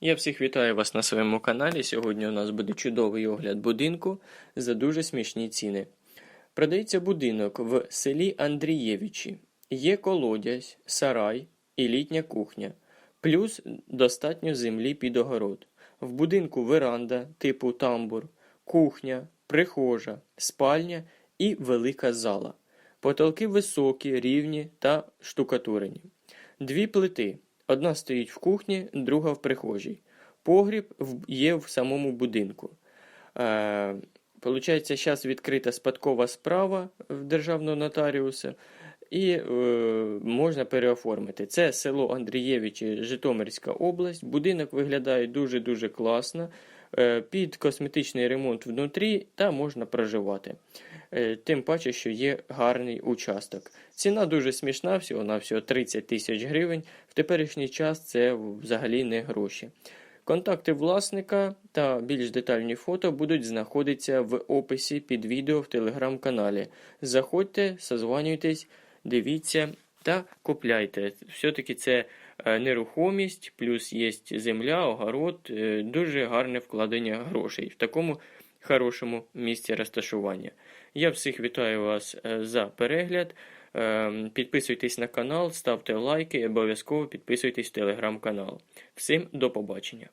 Я всіх вітаю вас на своєму каналі. Сьогодні у нас буде чудовий огляд будинку за дуже смішні ціни. Продається будинок в селі Андрієвичі. Є колодязь, сарай і літня кухня, плюс достатньо землі під огород. В будинку веранда типу тамбур, кухня, прихожа, спальня і велика зала. Потолки високі, рівні та штукатурені. Дві плити. Одна стоїть в кухні, друга в прихожій. Погріб є в самому будинку. Е, Получається, зараз відкрита спадкова справа в державного нотаріуса, і е, можна переоформити. Це село Андрієвичі, Житомирська область. Будинок виглядає дуже-дуже класно. Е, під косметичний ремонт внутрі та можна проживати. Е, Тим паче, що є гарний участок. Ціна дуже смішна, всього на всього 30 тисяч гривень. В теперішній час це взагалі не гроші. Контакти власника та більш детальні фото будуть знаходитися в описі під відео в телеграм-каналі. Заходьте, созванюйтесь, дивіться та купляйте. Все-таки це е, нерухомість, плюс є земля, огород, е, дуже гарне вкладення грошей в такому хорошому місці розташування. Я всіх вітаю вас е, за перегляд. Підписуйтесь на канал, ставте лайки обов'язково підписуйтесь в телеграм-канал. Всім до побачення!